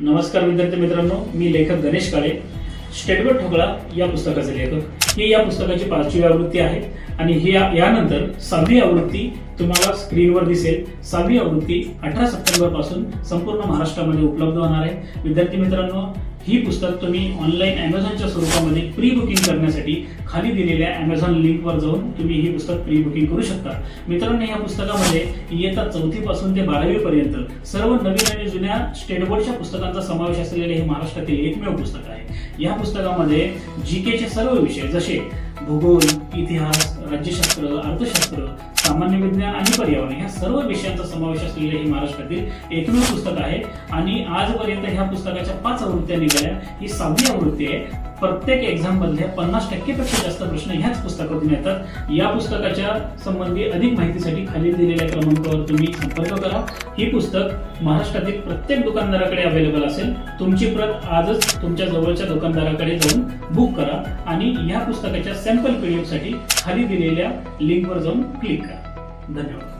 नमस्कार विद्यार्थी मित्रांनो मी लेखक गणेश काळे. स्टेटवर ठोकळा या पुस्तकाचे लेखक. ही या पुस्तकाची पाचवी आवृत्ती आहे आणि ही यानंतर सहावी आवृत्ती तुम्हाला स्क्रीनवर दिसेल. सहावी आवृत्ती अठरा सप्टेंबरपासून संपूर्ण महाराष्ट्रामध्ये उपलब्ध होणार आहे. विद्यार्थी मित्रांनो ही पुस्तक तुम्ही ऑनलाईन अमेझॉनच्या स्वरूपामध्ये प्री बुकिंग करण्यासाठी खाली दिलेल्या अमेझॉन लिंकवर जाऊन तुम्ही ही पुस्तक प्री बुकिंग करू शकता. मित्रांनो या पुस्तकामध्ये इयत्ता चौथी पासून ते बारावी पर्यंत सर्व नवीन आणि जुन्या स्टेट बोर्डच्या पुस्तकांचा समावेश असलेले हे महाराष्ट्रातील एकमेव पुस्तक आहे. या पुस्तकामध्ये जी केचे सर्व विषय जसे भूगोल इतिहास राज्यशास्त्र अर्थशास्त्र सामान्य विज्ञान आणि पर्यावरण या सर्व विषयांचा समावेश असलेले हे महाराष्ट्रातील एकमेव पुस्तक आहे. आणि आजपर्यंत ह्या पुस्तकाच्या पाच आवृत्त्या निघाल्या. ही सहावी आवृत्ती आहे. प्रत्येक एक्झाम मधल्या पन्नास टक्केपेक्षा जास्त प्रश्न ह्याच पुस्तकातून येतात. या पुस्तकाच्या संबंधी अधिक माहितीसाठी खाली दिलेल्या क्रमांकावर तुम्ही संपर्क करा. ही पुस्तक महाराष्ट्रातील प्रत्येक दुकानदाराकडे अवेलेबल असेल. तुमची प्रत आजच तुमच्या जवळच्या दुकानदाराकडे जाऊन बुक करा आणि या पुस्तकाच्या सॅम्पल पीडीएफसाठी खाली दिलेल्या लिंकवर जाऊन क्लिक करा. धन्यवाद.